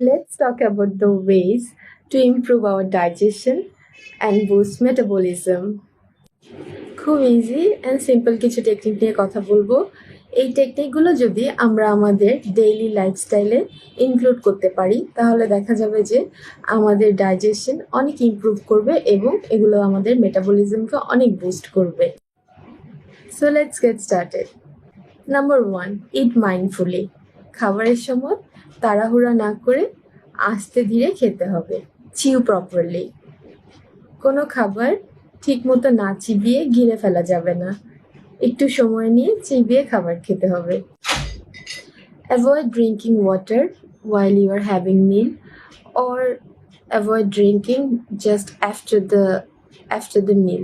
Let's talk about the ways to improve our digestion and boost metabolism. খুব easy and simple কিছু technique নিয়ে কথা বলব। এই টেকনিকগুলো যদি আমরা আমাদের ডেইলি লাইফস্টাইলে ইনক্লুড করতে পারি, তাহলে দেখা যাবে যে আমাদের ডাইজেশন অনেক ইমপ্রুভ করবে এবং এগুলো আমাদের মেটাবলিজমকে অনেক বুস্ট করবে। So let's get started number one eat mindfully খাবারের সময় তাড়াহুড়া না করে আস্তে ধীরে খেতে হবে। চিউ প্রপারলি কোনো খাবার ঠিক মতো না চিবিয়ে গিলে ফেলা যাবে না। একটু সময় নিয়ে চিবিয়ে খাবার খেতে হবে। Avoid drinking water while you are having meal or avoid drinking just after the after the meal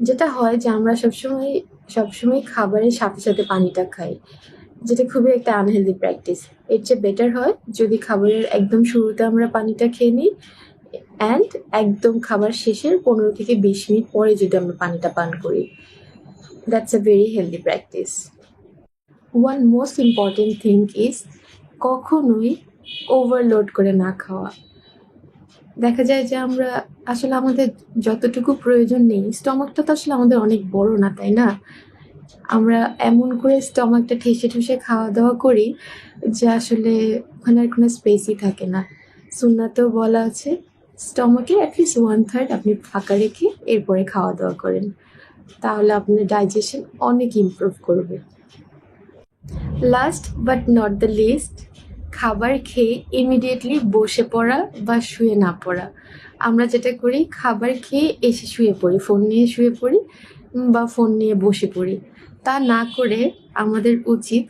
যেটা হয় যে আমরা সবসময় সবসময় খাবারের সাথে সাথে পানিটা খাই। যেটা খুবই একটা আনহেলদি প্র্যাকটিস এর চেয়ে বেটার হয় যদি খাবারের একদম শুরুতে আমরা পানিটা খেয়ে নিই অ্যান্ড একদম খাবার শেষের পনেরো থেকে বিশ মিনিট পরে যদি আমরা পানিটা পান করি। That's a very healthy practice one most important thing is কখনোই ওভারলোড করে না খাওয়া। দেখা যায় যে আমরা আসলে আমাদের যতটুকু প্রয়োজন নেই স্টমাকটা তো আসলে আমাদের অনেক বড় না, তাই না? আমরা এমন করে স্টমাকটা ঠেসে ঠেসে খাওয়া দাওয়া করি যে আসলে ওখানে আর কোনো স্পেসই থাকে না। সুন্নাতেও বলা আছে, স্টমাকে অ্যাটলিস্ট ওয়ান থার্ড আপনি ফাঁকা রেখে এরপরে খাওয়া দাওয়া করেন। তাহলে আপনার ডাইজেশন অনেক ইমপ্রুভ করবে। Last but not the least খাবার খেয়ে ইমিডিয়েটলি বসে পড়া বা শুয়ে না পড়া। আমরা যেটা করি, খাবার খেয়ে এসে শুয়ে পড়ি ফোন নিয়ে শুয়ে পড়ি বা ফোন নিয়ে বসে পড়ি। তা না করে আমাদের উচিত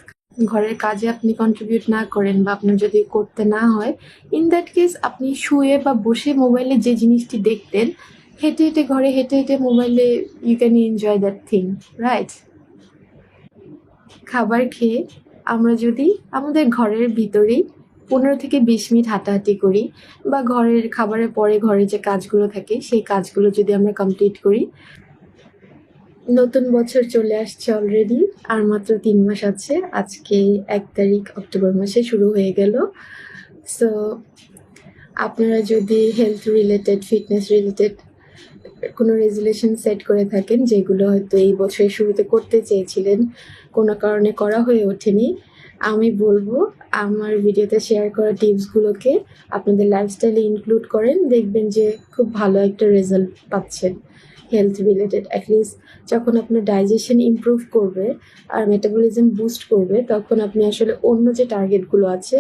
ঘরের কাজে আপনি কন্ট্রিবিউট না করেন বা আপনার যদি করতে না হয় ইন দ্যাট কেস আপনি শুয়ে বা বসে মোবাইলে যে জিনিসটি দেখতেন, হেঁটে হেঁটে ঘরে হেঁটে হেঁটে মোবাইলে you can enjoy that thing right খাবার খেয়ে আমরা যদি আমাদের ঘরের ভিতরেই পনেরো থেকে বিশ মিনিট হাঁটাহাঁটি করি বা ঘরের খাবারের পরে ঘরে যে কাজগুলো থাকে, সেই কাজগুলো যদি আমরা কমপ্লিট করি নতুন বছর চলে আসছে অলরেডি আর মাত্র তিন মাস আছে। আজকে এক তারিখ অক্টোবর মাসে শুরু হয়ে গেল। সো আপনারা যদি হেলথ রিলেটেড ফিটনেস রিলেটেড কোনো রেজুলেশন সেট করে থাকেন, যেগুলো হয়তো এই বছরের শুরুতে করতে চেয়েছিলেন, কোনো কারণে করা হয়ে ওঠেনি, আমি বলব আমার ভিডিওতে শেয়ার করা টিপসগুলোকে আপনাদের লাইফস্টাইলে ইনক্লুড করেন, দেখবেন যে খুব ভালো একটা রেজাল্ট পাচ্ছেন। হেলথ রিলেটেড অ্যাটলিস্ট যখন আপনার ডাইজেশন ইমপ্রুভ করবে আর মেটাবলিজম বুস্ট করবে, তখন আপনি আসলে অন্য যে টার্গেটগুলো আছে,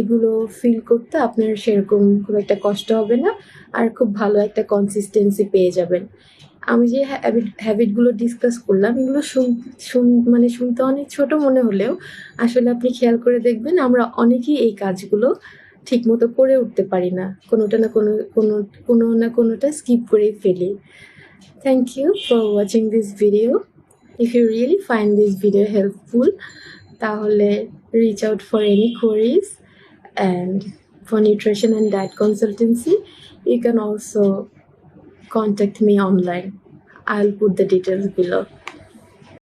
এগুলো ফিল করতে আপনার সেরকম খুব একটা কষ্ট হবে না আর খুব ভালো একটা কনসিস্টেন্সি পেয়ে যাবেন। আমি যে হ্যাবিট হ্যাবিটগুলো ডিসকাস করলাম, এগুলো শুন মানে শুনতে অনেক ছোট মনে হলেও আসলে আপনি খেয়াল করে দেখবেন আমরা অনেকেই এই কাজগুলো ঠিকমতো করে উঠতে পারি না। কোনোটা না কোনো কোনো কোনো না কোনোটা স্কিপ করেই ফেলি। Thank you for watching this video if you really find this video helpful তাহলে reach out for any queries and for nutrition and diet consultancy, you can also contact me online. I'll put the details below.